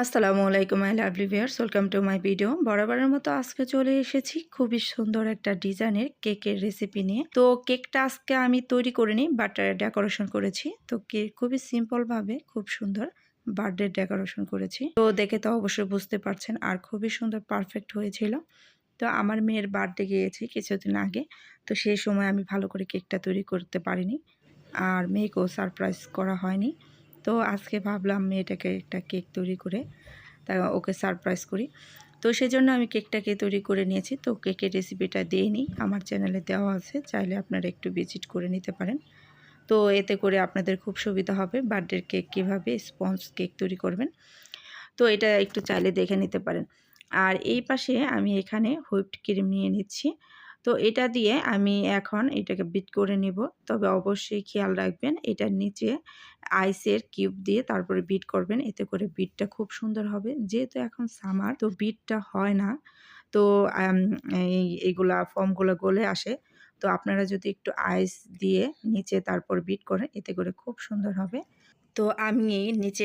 আসসালামু আলাইকুম hi lovely viewers welcome to my video বরাবরের মতো আজকে চলে এসেছি খুবই সুন্দর একটা ডিজাইনের কেকের রেসিপি নিয়ে। তো কেকটা আজকে আমি তৈরি করিনি বাট ডেকোরেশন করেছি। তো কেক খুবই সিম্পলভাবে খুব সুন্দর বার্থডে ডেকোরেশন করেছি। তো দেখে তো অবশ্যই বুঝতে পারছেন আর খুবই সুন্দর পারফেক্ট হয়েছিল। তো আমার মেয়ের বার্থডে গিয়েছি কিছুদিন আগে। তো সেই সময় আমি ভালো করে কেকটা তৈরি করতে পারিনি। আর মেয়েকেও সারপ্রাইজ করা হয়নি। তো আজকে ভাবলাম মেয়েটাকে একটা কেক তৈরি করে, তা ওকে সারপ্রাইজ করি। তো সেই জন্য আমি কেকটাকে তৈরি করে নিয়েছি। তো কেকের রেসিপিটা দিইনি আমার চ্যানেলে দেওয়া আছে, চাইলে আপনারা একটু ভিজিট করে নিতে পারেন। তো এতে করে আপনাদের খুব সুবিধা হবে বার্থডের কেক কীভাবে স্পঞ্জ কেক তৈরি করবেন। তো এটা একটু চাইলে দেখে নিতে পারেন। আর এই পাশে আমি এখানে হুইপড ক্রিম নিয়ে নিচ্ছি। তো এটা দিয়ে আমি এখন এটাকে বিট করে নিব। তবে অবশ্যই খেয়াল রাখবেন, এটার নিচে আইসের কিউব দিয়ে তারপরে বিট করবেন। এতে করে বিটটা খুব সুন্দর হবে। যেহেতু এখন সামার তো বিটটা হয় না। তো এই এইগুলা ফর্মগুলো গলে আসে। তো আপনারা যদি একটু আইস দিয়ে নিচে তারপর বিট করেন, এতে করে খুব সুন্দর হবে। তো আমি নিচে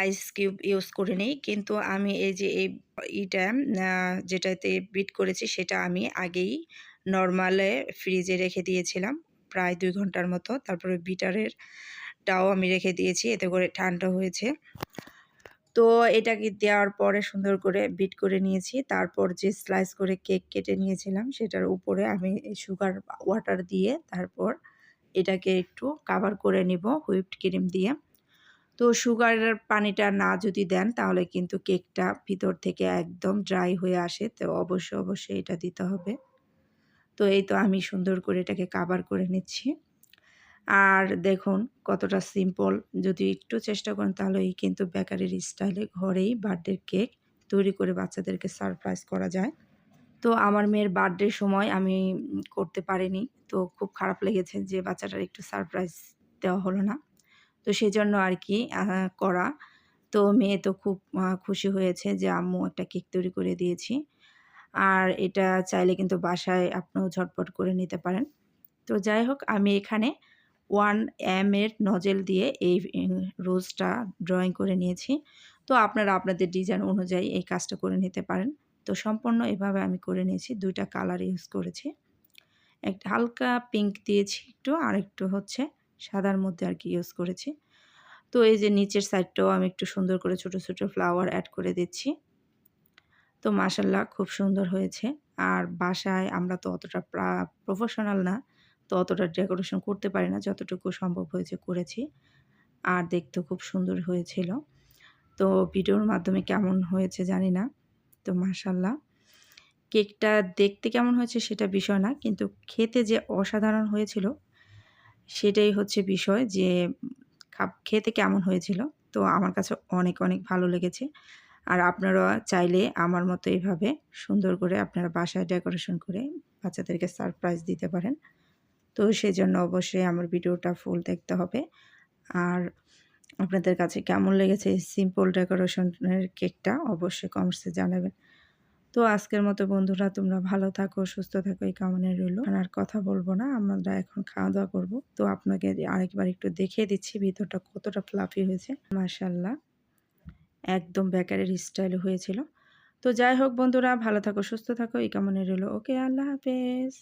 আইস কিউব ইউজ করে নিই। কিন্তু আমি এই যে, এই ইটা যেটাতে বিট করেছি, সেটা আমি আগেই নর্মালে ফ্রিজে রেখে দিয়েছিলাম, প্রায় দুই ঘণ্টার মতো। তারপরে বিটারের টাও আমি রেখে দিয়েছি, এতে করে ঠান্ডা হয়েছে। তো এটাকে দেওয়ার পরে সুন্দর করে বিট করে নিয়েছি। তারপর যে স্লাইস করে কেক কেটে নিয়েছিলাম, সেটার উপরে আমি সুগার ওয়াটার দিয়ে তারপর এটাকে একটু কাভার করে নিব হুইপড ক্রিম দিয়ে। তো সুগারের পানিটা না যদি দেন, তাহলে কিন্তু কেকটা ভিতর থেকে একদম ড্রাই হয়ে আসে। তো অবশ্যই অবশ্যই এটা দিতে হবে। তো এই তো আমি সুন্দর করে এটাকে কাভার করে নিচ্ছি। আর দেখুন কতটা সিম্পল যদি একটু চেষ্টা করেন তাহলেই কিন্তু বেকারির স্টাইলে ঘরেই বার্থডের কেক তৈরি করে বাচ্চাদেরকে সারপ্রাইজ করা যায়। তো আমার মেয়ের বার্থডের সময় আমি করতে পারিনি, তো খুব খারাপ লেগেছে যে বাচ্চাটার একটু সারপ্রাইজ দেওয়া হলো না। তো সেই জন্য আর কি করা। তো মেয়ে তো খুব খুশি হয়েছে যে আম্মু একটা কেক তৈরি করে দিয়েছি। আর এটা চাইলে কিন্তু বাসায় আপনিও ঝটপট করে নিতে পারেন। তো যাই হোক, আমি এখানে ওয়ান এম এর নজেল দিয়ে এই রোজটা ড্রয়িং করে নিয়েছি। তো আপনারা আপনাদের ডিজাইন অনুযায়ী এই কাজটা করে নিতে পারেন। তো সম্পূর্ণ এভাবে আমি করে নিয়েছি, দুইটা কালার ইউজ করেছি। একটা হালকা পিঙ্ক দিয়েছি একটু আর একটু হচ্ছে সাদার মধ্যে আর কি ইউজ করেছি। তো এই যে নিচের সাইডটাও আমি একটু সুন্দর করে ছোট ছোট ফ্লাওয়ার অ্যাড করে দিচ্ছি। তো মাসাল্লাহ খুব সুন্দর হয়েছে। আর বাসায় আমরা তো অতটা প্রফেশনাল না, তো অতটা ডেকোরেশন করতে পারি না, যতটুকু সম্ভব হয়েছে করেছি। আর দেখতে খুব সুন্দর হয়েছিল। তো ভিডিওর মাধ্যমে কেমন হয়েছে জানি না, তো মাসাল্লাহ কেকটা দেখতে কেমন হয়েছে সেটা বিষয় না, কিন্তু খেতে যে অসাধারণ হয়েছিল, সেটাই হচ্ছে বিষয় যে খেতে কেমন হয়েছিল, তো আমার কাছে অনেক অনেক ভালো লেগেছে। আর আপনারা চাইলে আমার মতো এইভাবে সুন্দর করে আপনারা বাসায় ডেকোরেশন করে বাচ্চাদেরকে সারপ্রাইজ দিতে পারেন। তো সেজন্য অবশ্যই আমার ভিডিওটা ফুল দেখতে হবে। আর আপনাদের কাছে কেমন লেগেছে সিম্পল ডেকোরেশনের কেকটা অবশ্যই কমেন্টসে জানাবেন। তো আজকের মতো বন্ধুরা, তোমরা ভালো থাকো, সুস্থ থাকো, এই কামনে রইল। আর কথা বলব না, আমরা এখন খাওয়া দাওয়া করব। তো আপনাকে আরেকবার একটু দেখিয়ে দিচ্ছি, ভিতরটা কতটা ফ্লাফি হয়েছে। মার্শাল্লাহ একদম বেকারের স্টাইল হয়েছিল। তো যাই হোক বন্ধুরা, ভালো থাকো, সুস্থ থাকো, এই কামনে রইল। ওকে, আল্লাহ হাফেজ।